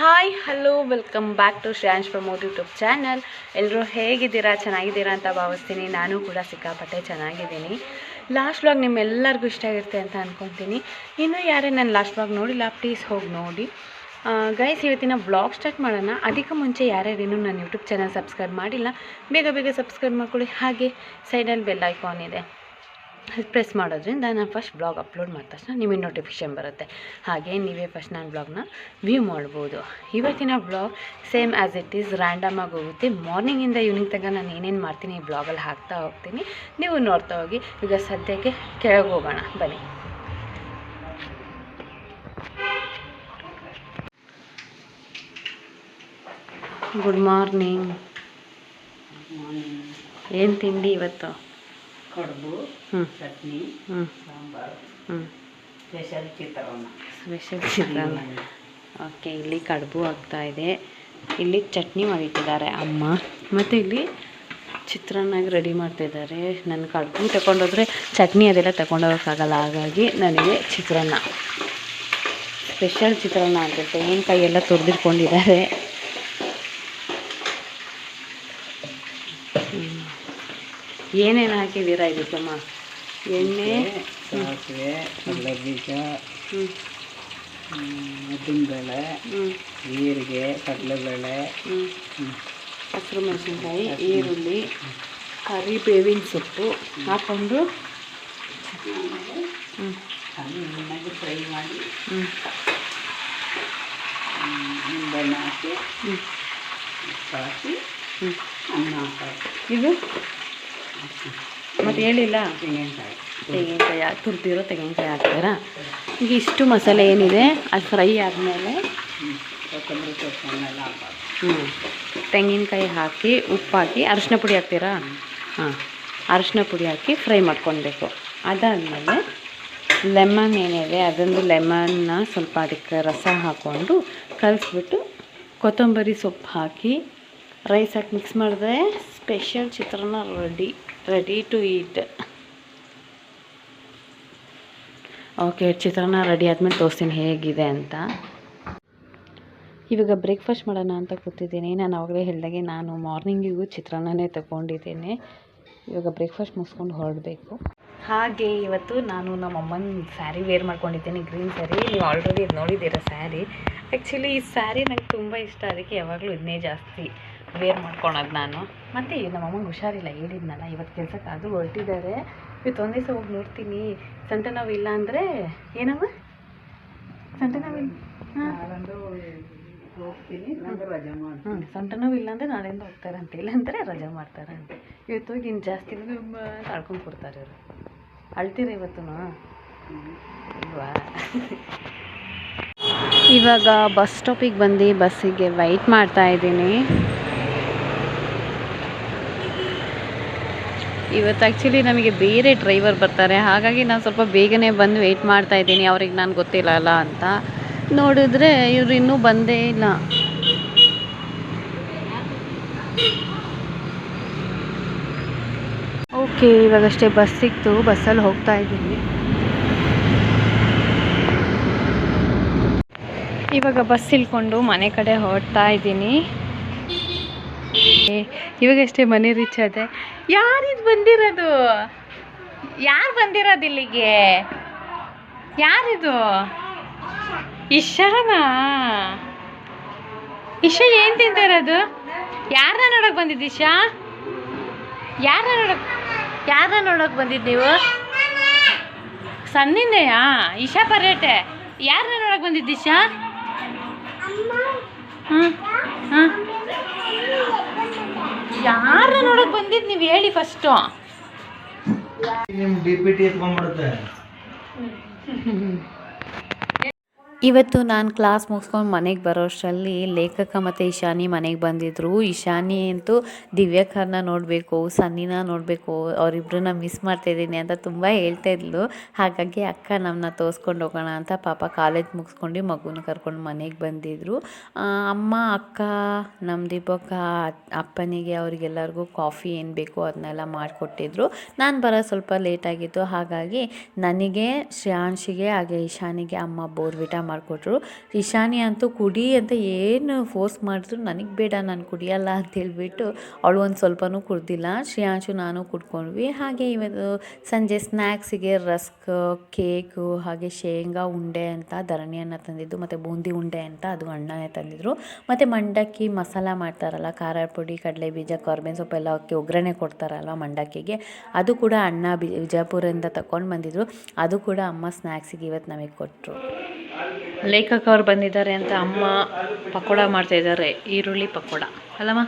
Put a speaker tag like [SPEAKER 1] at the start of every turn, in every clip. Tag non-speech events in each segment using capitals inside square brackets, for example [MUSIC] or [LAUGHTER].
[SPEAKER 1] Hi, hello, welcome back to Shreyansh Pramod YouTube channel. ಎಲ್ಲರೂ ಹೇಗಿದ್ದೀರಾ, ಚೆನ್ನಾಗಿದ್ದೀರಾ ಅಂತ ಭಾವಿಸ್ತೀನಿ. ನಾನು ಕೂಡ ಸಿಕ್ಕಾಪಟ್ಟೆ ಚೆನ್ನಾಗಿದ್ದೀನಿ. ಲಾಸ್ಟ್ ವ್ಲಾಗ್ ನಿಮ್ಮೆಲ್ಲರಿಗೂ ಇಷ್ಟ ಆಗಿರುತ್ತೆ ಅಂತ ಅಂದ್ಕೊತೀನಿ ಇನ್ನೂ ಯಾರೇ ನಾನು ಲಾಸ್ಟ್ ವ್ಲಾಗ್ ನೋಡಿಲ್ಲ, ಪ್ಲೀಸ್ ಹೋಗಿ ನೋಡಿ. ಗೈಸ್, ಇವತ್ತಿನ ಬ್ಲಾಗ್ ಸ್ಟಾರ್ಟ್ ಮಾಡೋಣ. ಅದಕ್ಕೆ ಮುಂಚೆ ಯಾರ್ಯಾರು ಇನ್ನೂ ನನ್ನ ಯೂಟ್ಯೂಬ್ ಚಾನಲ್ ಸಬ್ಸ್ಕ್ರೈಬ್ ಮಾಡಿಲ್ಲ, ಬೇಗ ಬೇಗ ಸಬ್ಸ್ಕ್ರೈಬ್ ಮಾಡ್ಕೊಳ್ಳಿ. ಹಾಗೆ ಸೈಡಲ್ಲಿ ಬೆಲ್ ಐಕಾನ್ ಇದೆ. ಪ್ರೆಸ್ ಮಾಡೋದ್ರಿಂದ ನಾನು ಫಸ್ಟ್ ಬ್ಲಾಗ್ ಅಪ್ಲೋಡ್ ಮಾಡಿದ ತಕ್ಷಣ ನಿಮಗೆ ನೋಟಿಫಿಕೇಶನ್ ಬರುತ್ತೆ. ಹಾಗೆ ನೀವೇ ಫಸ್ಟ್ ನಾನು ಬ್ಲಾಗ್ನ ವ್ಯೂ ಮಾಡ್ಬೋದು. ಇವತ್ತಿನ blog same as it is random ಆಗಿ ಹೋಗುತ್ತೆ. ಮಾರ್ನಿಂಗಿಂದ ಈವ್ನಿಂಗ್ ತನಕ ನಾನು ಏನೇನು ಮಾಡ್ತೀನಿ ಈ ಬ್ಲಾಗಲ್ಲಿ ಹಾಕ್ತಾ ಹೋಗ್ತೀನಿ. ನೀವು ನೋಡ್ತಾ ಹೋಗಿ. ಈಗ ಸದ್ಯಕ್ಕೆ ಕೆಳಗೆ ಹೋಗೋಣ. ಬನ್ನಿ. ಗುಡ್ ಮಾರ್ನಿಂಗ್ ಏನು ತಿಂಡಿ ಇವತ್ತು?
[SPEAKER 2] ಕಡುಬು ಚಟ್ನಿ
[SPEAKER 1] ಹ್ಞೂ
[SPEAKER 2] ಸಾಂಬಾರು.
[SPEAKER 1] ಹ್ಞೂ
[SPEAKER 2] special chitranna.
[SPEAKER 1] Special chitranna. Okay ಇಲ್ಲಿ ಕಡುಬು ಆಗ್ತಾ ಇದೆ. ಇಲ್ಲಿ ಚಟ್ನಿ ಮಾಡಿಟ್ಟಿದ್ದಾರೆ ಅಮ್ಮ. ಮತ್ತು ಇಲ್ಲಿ ಚಿತ್ರಾನ್ನಾಗಿ ರೆಡಿ ಮಾಡ್ತಿದ್ದಾರೆ ನನ್ನ ಕಡುಬು ತಗೊಂಡೋದ್ರೆ ಚಟ್ನಿ ಅದೆಲ್ಲ ತಗೊಂಡೋಗೋಕ್ಕಾಗಲ್ಲ. ಹಾಗಾಗಿ ನನಗೆ ಚಿತ್ರಾನ್ನ. ಸ್ಪೆಷಲ್ ಚಿತ್ರಾನ್ನ ಅಂತ ತೆಂಗಿನಕಾಯಿ ಎಲ್ಲ ತುರಿದಿಟ್ಕೊಂಡಿದ್ದಾರೆ. ಏನೇನು ಹಾಕಿದ್ದೀರಾ ಇದಕ್ಕಮ್ಮ ಎಣ್ಣೆ?
[SPEAKER 2] ಸಾಸಿವೆ ಕಡಲೆ ಬೀಜ
[SPEAKER 1] ಹ್ಞೂ
[SPEAKER 2] ಉದ್ದಿನಬೇಳೆ ಜೀರಿಗೆ ಕಡಲೆಬೇಳೆ
[SPEAKER 1] ಹ್ಞೂ ಹಸಿರು ಮೆಣಸಿನ್ಕಾಯಿ ಈರುಳ್ಳಿ ಕರಿಬೇವಿನ ಸೊಪ್ಪು ಹಾಕ್ಕೊಂಡು ಹ್ಞೂ
[SPEAKER 2] ಚೆನ್ನಾಗಿ ಫ್ರೈ ಮಾಡಿ. ನಿಂಬೆಹಣ್ಣು ಹಾಕಿ. ಹಾಕಿ.
[SPEAKER 1] ಹ್ಞೂ
[SPEAKER 2] ಅನ್ನ ಹಾಕಿ.
[SPEAKER 1] ಇದು? ಮತ್ತೆ ಹೇಳಿಲ್ಲ?
[SPEAKER 2] ತೆಂಗಿನಕಾಯಿ
[SPEAKER 1] ತುರ್ದಿರೋ ತೆಂಗಿನಕಾಯಿ ಹಾಕ್ತೀರಾ? ಈಗ ಇಷ್ಟು ಮಸಾಲೆ ಏನಿದೆ, ಅದು ಫ್ರೈ ಆದಮೇಲೆ
[SPEAKER 2] ಹ್ಞೂ
[SPEAKER 1] ತೆಂಗಿನಕಾಯಿ ಹಾಕಿ ಉಪ್ಪು ಹಾಕಿ ಅರಿಶಿನ ಪುಡಿ ಹಾಕ್ತೀರಾ? ಹಾಂ, ಅರಿಶಿನ ಪುಡಿ ಹಾಕಿ ಫ್ರೈ ಮಾಡ್ಕೊಳ್ಬೇಕು. ಅದಾದಮೇಲೆ ಲೆಮನ್ ಏನಿದೆ, ಅದೊಂದು ಲೆಮನ್ನ ಸ್ವಲ್ಪ ಅದಕ್ಕೆ ರಸ ಹಾಕ್ಕೊಂಡು ಕಲಸ್ಬಿಟ್ಟು ಕೊತ್ತಂಬರಿ ಸೊಪ್ಪು ಹಾಕಿ, ರೈಸ್ ಹಾಕಿ ಮಿಕ್ಸ್ ಮಾಡಿದ್ರೆ special chitranna ready ready to eat okay chitranna ready ಆದಮೇಲೆ ತೋರಿಸ್ತೀನಿ ಹೇಗಿದೆ ಅಂತ. ಇವಾಗ ಬ್ರೇಕ್ಫಾಸ್ಟ್ ಮಾಡೋಣ ಅಂತ ಕೂತಿದ್ದೀನಿ. ನಾನು ಅವಾಗಲೇ ಹೇಳಿದಾಗೆ ನಾನು ಮಾರ್ನಿಂಗಿಗೂ ಚಿತ್ರಾನ್ನನೇ ತಗೊಂಡಿದ್ದೀನಿ. ಇವಾಗ ಬ್ರೇಕ್ಫಾಸ್ಟ್ ಮುಗಿಸ್ಕೊಂಡು ಹೊರಡಬೇಕು. ಹಾಗೆ ಇವತ್ತು ನಾನು ನಮ್ಮ ಅಮ್ಮನ ಸ್ಯಾರಿ ವೇರ್ ಮಾಡ್ಕೊಂಡಿದ್ದೀನಿ ಗ್ರೀನ್ ಸ್ಯಾರಿ ನೀವು ಆಲ್ರೆಡಿ ಇದು ನೋಡಿದ್ದೀರ ಸ್ಯಾರಿ ಆ್ಯಕ್ಚುಲಿ ಈ ಸ್ಯಾರಿ ನಂಗೆ ತುಂಬ ಇಷ್ಟ. ಅದಕ್ಕೆ ಯಾವಾಗಲೂ ಇದನ್ನೇ ಜಾಸ್ತಿ. ವೇರ್ ಮಾಡ್ಕೊಳೋದು ನಾನು. ಮತ್ತು ನಮ್ಮ ಅಮ್ಮಂಗೆ ಹುಷಾರಿಲ್ಲ ಹೇಳಿದ್ನಲ್ಲ ಇವತ್ತು ಕೆಲ್ಸಕ್ಕೆ ಅದು ಹೊರಟಿದ್ದಾರೆ ಇವತ್ತು ಒಂದೇ ದಿವಸ ಹೋಗಿ ನೋಡ್ತೀನಿ. ಸೊಂಟ ನೋವು ಇಲ್ಲ ಅಂದರೆ ಏನಮ್ಮ? ಸೊಂಟ ನೋವಿಲ್ಲ ಹಾಂ.
[SPEAKER 2] ಹೋಗ್ತೀನಿ ನಂದು ರಜೆ
[SPEAKER 1] ಹ್ಞೂ ಸೊಂಟ ನೋವು ಇಲ್ಲ ಅಂದರೆ ನಾಳೆಯಿಂದ ಹೋಗ್ತಾರೆ ಅಂತ ಇಲ್ಲಾಂದರೆ ರಜೆ ಮಾಡ್ತಾರೆ ಅಂತ. ಇವತ್ತು ಹೋಗಿ ಇನ್ನು ಜಾಸ್ತಿ ತಾಳ್ಕೊಂಡು ಕೊಡ್ತಾರೆ ಇವರು. ಅಳ್ತೀರ ಇವತ್ತು ಇಲ್ವಾ ಇವಾಗ ಬಸ್ ಸ್ಟಾಪಿಗೆ ಬಂದು ಬಸ್ಸಿಗೆ ವೆಯ್ಟ್ ಮಾಡ್ತಾ ಇದ್ದೀನಿ. ಇವತ್ತು ಆ್ಯಕ್ಚುಲಿ ನಮಗೆ ಬೇರೆ ಡ್ರೈವರ್ ಬರ್ತಾರೆ. ಹಾಗಾಗಿ ನಾನು ಸ್ವಲ್ಪ ಬೇಗನೆ ಬಂದು ವೆಯ್ಟ್ ಮಾಡ್ತಾ ಇದ್ದೀನಿ. ಅವ್ರಿಗೆ ನಾನು ಗೊತ್ತಿಲ್ಲ ಅಲ್ಲ ಅಂತ. ನೋಡಿದ್ರೆ ಇವರು ಇನ್ನೂ ಬಂದೇ ಇಲ್ಲ. ಓಕೆ, ಇವಾಗಷ್ಟೇ ಬಸ್ ಸಿಕ್ತು. ಬಸ್ಸಲ್ಲಿ ಹೋಗ್ತಾ ಇದ್ದೀನಿ. ಇವಾಗ ಬಸ್ ಇಳ್ಕೊಂಡು ಮನೆ ಕಡೆ ಹೊರಡ್ತಾ ಇದ್ದೀನಿ. ಇವಾಗಷ್ಟೇ ಮನೆ ರೀಚ್ ಆದೆ. ಯಾರಿದು ಬಂದಿರೋದು? ಯಾರು ಬಂದಿರೋದು ಇಲ್ಲಿಗೆ? ಯಾರಿದು ಇಶಾನಾ? ಇಶಾ ಏನು ತಿಂತಿರೋದು ಯಾರನ್ನ ನೋಡೋಕೆ ಬಂದಿದ್ದು ಇಶಾ? ಯಾರನ್ನ ನೋಡಕ್ ಯಾರನ್ನ ನೋಡೋಕೆ ಬಂದಿದ್ದು ನೀವು? ಸಣ್ಣಿಂದೆಯಾ ಇಶಾ ಪರ್ಯಟೆ. ಯಾರನ್ನ ನೋಡೋಕೆ ಬಂದಿದ್ದು ಇಶಾ? ಹಾಂ ಹಾಂ ಯಾರನ್ನ ನೋಡಕ್ ಬಂದಿದ್ ನೀವು ಹೇಳಿ ಫಸ್ಟ್
[SPEAKER 2] ನಿಮ್ಮ ಡಿ ಪಿ ಟಿ ಎತ್ಕೊಂಡ್ಬಿಡುತ್ತೆ [LAUGHS]
[SPEAKER 1] ಇವತ್ತು ನಾನು ಕ್ಲಾಸ್ ಮುಗಿಸ್ಕೊಂಡು ಮನೆಗೆ ಬರೋಷ್ಟರಲ್ಲಿ ಲೇಖಕ ಮತ್ತು ಇಶಾನಿ ಮನೆಗೆ ಬಂದಿದ್ದರು ಇಶಾನಿ ಅಂತೂ ದಿವ್ಯಕರ್ನ ನೋಡಬೇಕು, ಸನ್ನಿನ ನೋಡಬೇಕು ಅವರಿಬ್ಬರನ್ನ ಮಿಸ್ ಮಾಡ್ತಾಯಿದ್ದೀನಿ ಅಂತ ತುಂಬ ಹೇಳ್ತಾ ಇದ್ಲು. ಹಾಗಾಗಿ ಅಕ್ಕ ನಮ್ಮನ್ನ ತೋರಿಸ್ಕೊಂಡು ಹೋಗೋಣ ಅಂತ ಪಾಪ ಕಾಲೇಜ್ ಮುಗಿಸ್ಕೊಂಡು ಮಗುನ ಕರ್ಕೊಂಡು ಮನೆಗೆ ಬಂದಿದ್ದರು ಅಮ್ಮ, ಅಕ್ಕ ನಮ್ಮ ದೀಪಕ್ಕ ಅಪ್ಪನಿಗೆ ಅವರಿಗೆಲ್ಲರಿಗೂ ಕಾಫಿ ಏನು ಬೇಕು ಅದನ್ನೆಲ್ಲ ಮಾಡಿಕೊಟ್ಟಿದ್ರು. ನಾನು ಬರೋ ಸ್ವಲ್ಪ ಲೇಟಾಗಿತ್ತು ಹಾಗಾಗಿ ನನಗೆ ಶ್ರೇಯಾಂಶಿಗೆ ಹಾಗೆ ಇಶಾನಿಗೆ ಅಮ್ಮ ಬೋರ್ವಿಟ
[SPEAKER 3] ಮಾಡಿಕೊಟ್ರು. ಇಶಾನಿ ಅಂತೂ ಕುಡಿ ಅಂತ ಏನು ಫೋರ್ಸ್ ಮಾಡಿದ್ರು, ನನಗೆ ಬೇಡ, ನಾನು ಕುಡಿಯಲ್ಲ ಅಂತ ಹೇಳ್ಬಿಟ್ಟು ಅವಳು ಒಂದು ಸ್ವಲ್ಪನೂ ಕುಡ್ದಿಲ್ಲ. ಶ್ರೇಯಾಂಶು ನಾನು ಕುಡ್ಕೊಂಡ್ವಿ. ಹಾಗೆ ಇವತ್ತು ಸಂಜೆ ಸ್ನ್ಯಾಕ್ಸಿಗೆ ರಸ್ಕ್, ಕೇಕು, ಹಾಗೆ ಶೇಂಗಾ ಉಂಡೆ ಅಂತ ಧರಣಿಯನ್ನು ತಂದಿದ್ದು, ಮತ್ತು ಬೂಂದಿ ಉಂಡೆ ಅಂತ ಅದು ಅಣ್ಣನೇ ತಂದಿದ್ರು. ಮತ್ತು ಮಂಡಕ್ಕಿ ಮಸಾಲ ಮಾಡ್ತಾರಲ್ಲ, ಖಾರ ಪುಡಿ, ಕಡಲೆ ಬೀಜ ಕಾರ್ಬೇನ್ ಸೊಪ್ಪು ಎಲ್ಲ ಒಗ್ಗರಣೆ ಕೊಡ್ತಾರಲ್ಲ ಮಂಡಕ್ಕಿಗೆ, ಅದು ಕೂಡ ಅಣ್ಣ ಬಿ ವಿಜಯಪುರದಿಂದ ತಗೊಂಡು ಬಂದಿದ್ರು. ಅದು ಕೂಡ ಅಮ್ಮ ಸ್ನ್ಯಾಕ್ಸಿಗೆ ಇವತ್ತು ನಮಗೆ ಕೊಟ್ಟರು
[SPEAKER 1] ಲೇಖಕ ಅವ್ರು ಬಂದಿದ್ದಾರೆ ಅಂತ ಅಮ್ಮ ಪಕೋಡ ಮಾಡ್ತಾ ಇದ್ದಾರೆ ಈರುಳ್ಳಿ ಪಕೋಡ. ಅಲ್ಲಮ್ಮ?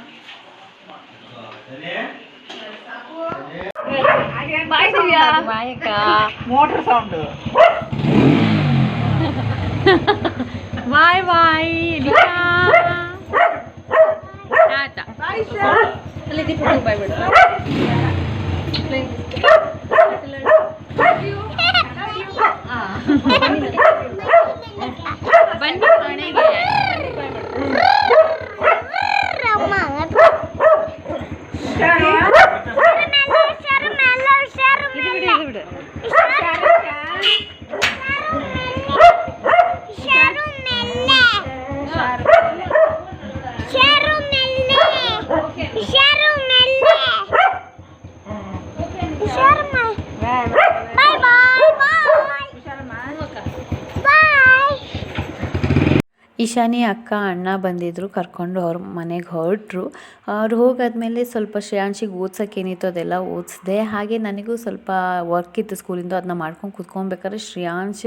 [SPEAKER 2] ಮೋಟರ್ ಸೌಂಡ್
[SPEAKER 1] ಬಾಯ್ ಬಾಯ್ ಬಾಯ್ ಬಿಡು [LAUGHS] ಬನ್ನಿ ಮನೆಗೆ
[SPEAKER 3] ಇಶಾನಿ ಅಕ್ಕ, ಅಣ್ಣ ಬಂದಿದ್ದರು ಕರ್ಕೊಂಡು ಅವ್ರ ಮನೆಗೆ ಹೊರಟ್ರು. ಅವ್ರು ಹೋಗಾದ್ಮೇಲೆ ಸ್ವಲ್ಪ ಶ್ರೇಯಾಂಶಿಗೆ ಓದ್ಸೋಕ್ಕೇನಿತ್ತು ಅದೆಲ್ಲ ಓದಿಸ್ದೆ. ಹಾಗೆ ನನಗೂ ಸ್ವಲ್ಪ ವರ್ಕ್ ಇತ್ತು ಸ್ಕೂಲಿಂದ ಅದನ್ನ ಮಾಡ್ಕೊಂಡು ಕುತ್ಕೊಬೇಕಾದ್ರೆ ಶ್ರೇಯಾಂಶ್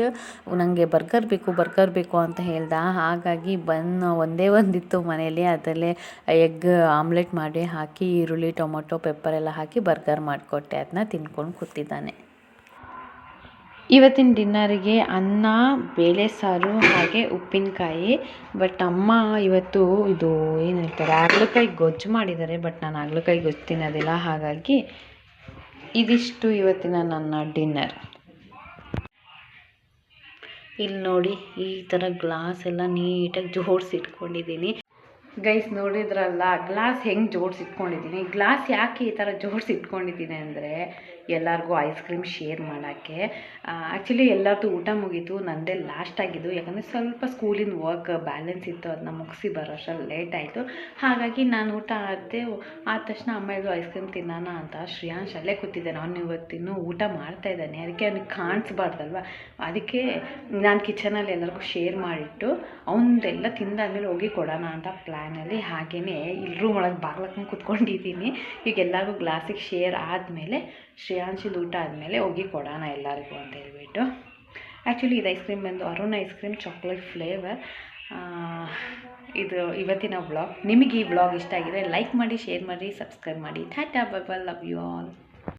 [SPEAKER 3] ನನಗೆ ಬರ್ಗರ್ ಬೇಕು ಬರ್ಗರ್ ಬೇಕು ಅಂತ ಹೇಳ್ದ. ಹಾಗಾಗಿ ಬನ್ ಒಂದೇ ಒಂದಿತ್ತು ಮನೆಯಲ್ಲಿ. ಅದರಲ್ಲೇ ಎಗ್ ಆಮ್ಲೆಟ್ ಮಾಡಿ ಹಾಕಿ, ಈರುಳ್ಳಿ, ಟೊಮೊಟೊ ಪೆಪ್ಪರ್ ಎಲ್ಲ ಹಾಕಿ ಬರ್ಗರ್ ಮಾಡಿಕೊಟ್ಟೆ. ಅದನ್ನ ತಿನ್ಕೊಂಡು ಕೂತಿದ್ದಾನೆ.
[SPEAKER 1] ಇವತ್ತಿನ ಡಿನ್ನರಿಗೆ ಅನ್ನ, ಬೇಳೆ ಸಾರು ಹಾಗೆ ಉಪ್ಪಿನಕಾಯಿ. ಬಟ್ ಅಮ್ಮ ಇವತ್ತು ಇದು ಏನು ಹೇಳ್ತಾರೆ, ಹಾಗಲಕಾಯಿ ಗೊಜ್ಜು ಮಾಡಿದ್ದಾರೆ. ಬಟ್ ನಾನು ಹಾಗಲಕಾಯಿ ಗೊಜ್ಜು ತಿನ್ನೋದಿಲ್ಲ. ಹಾಗಾಗಿ ಇದಿಷ್ಟು ಇವತ್ತಿನ ನನ್ನ ಡಿನ್ನರ್. ಇಲ್ಲಿ ನೋಡಿ ಈ ಥರ ಗ್ಲಾಸ್ ಎಲ್ಲ ನೀಟಾಗಿ ಜೋಡಿಸಿ ಇಟ್ಕೊಂಡಿದ್ದೀನಿ ಗೈಸ್ ನೋಡಿದ್ರಲ್ಲ, ಗ್ಲಾಸ್ ಹೆಂಗೆ ಜೋಡ್ಸಿ ಇಟ್ಕೊಂಡಿದ್ದೀನಿ. ಗ್ಲಾಸ್ ಯಾಕೆ ಈ ಥರ ಜೋಡ್ಸಿ ಇಟ್ಕೊಂಡಿದ್ದೀನಿ ಅಂದರೆ ಎಲ್ಲರಿಗೂ ಐಸ್ ಕ್ರೀಮ್ ಶೇರ್ ಮಾಡೋಕ್ಕೆ. ಆ್ಯಕ್ಚುಲಿ ಎಲ್ಲರದ್ದು ಊಟ ಮುಗೀತು, ನಂದೇ ಲಾಸ್ಟ್ ಆಗಿದ್ದು. ಯಾಕಂದರೆ ಸ್ವಲ್ಪ ಸ್ಕೂಲಿನ ವರ್ಕ್ ಬ್ಯಾಲೆನ್ಸ್ ಇತ್ತು ಅದನ್ನ ಮುಗಿಸಿ ಬರೋ ಅಷ್ಟ್ರಲ್ಲಿ ಲೇಟ್ ಆಯಿತು. ಹಾಗಾಗಿ ನಾನು ಊಟ ಆದೆ ಆದ ತಕ್ಷಣ ಅಮ್ಮಗೂ ಐಸ್ ಕ್ರೀಮ್ ತಿನ್ನೋಣ ಅಂತ ಶ್ರೇಯಾಂಶ್ ಅಲ್ಲೇ ಕೂತಿದ್ದಾನೆ. ಅವ್ನು ಇವತ್ತಿನ್ನೂ ಊಟ ಮಾಡ್ತಾ ಇದ್ದಾನೆ. ಅದಕ್ಕೆ ಅವ್ನಿಗೆ ಕಾಣಿಸ್ಬಾರ್ದಲ್ವ? ಅದಕ್ಕೆ ನಾನು ಕಿಚನಲ್ಲಿ ಎಲ್ಲರಿಗೂ ಶೇರ್ ಮಾಡಿಟ್ಟು, ಅವನದೆಲ್ಲ ತಿಂದಾದ್ಮೇಲೆ ಹೋಗಿ ಕೊಡೋಣ ಅಂತ ಪ್ಲ್ಯಾನಲ್ಲಿ ಹಾಗೆಯೇ ಇಲ್ಲಿ ರೂಮ್ ಒಳಗೆ ಬಾಗ್ಲಕ್ಕಂಗೆ ಕುತ್ಕೊಂಡಿದ್ದೀನಿ. ಈಗ ಎಲ್ಲರಿಗೂ ಗ್ಲಾಸಿಗೆ ಶೇರ್ ಆದಮೇಲೆ, ಶ್ರೇಯಾಂಶಿದ ಊಟ ಆದಮೇಲೆ ಹೋಗಿ ಕೊಡೋಣ ಎಲ್ಲರಿಗೂ ಅಂತ ಹೇಳ್ಬಿಟ್ಟು. ಆ್ಯಕ್ಚುಲಿ ಇದು ಐಸ್ ಕ್ರೀಮ್ ಬಂದು Arun ice cream chocolate flavour ಇದು ಇವತ್ತಿನ ವ್ಲಾಗ್ ನಿಮಗೆ ಈ ವ್ಲಾಗ್ ಇಷ್ಟ ಆಗಿದೆ ಲೈಕ್ ಮಾಡಿ ಶೇರ್ ಮಾಡಿ ಸಬ್ಸ್ಕ್ರೈಬ್ ಮಾಡಿ. Tata bye love you all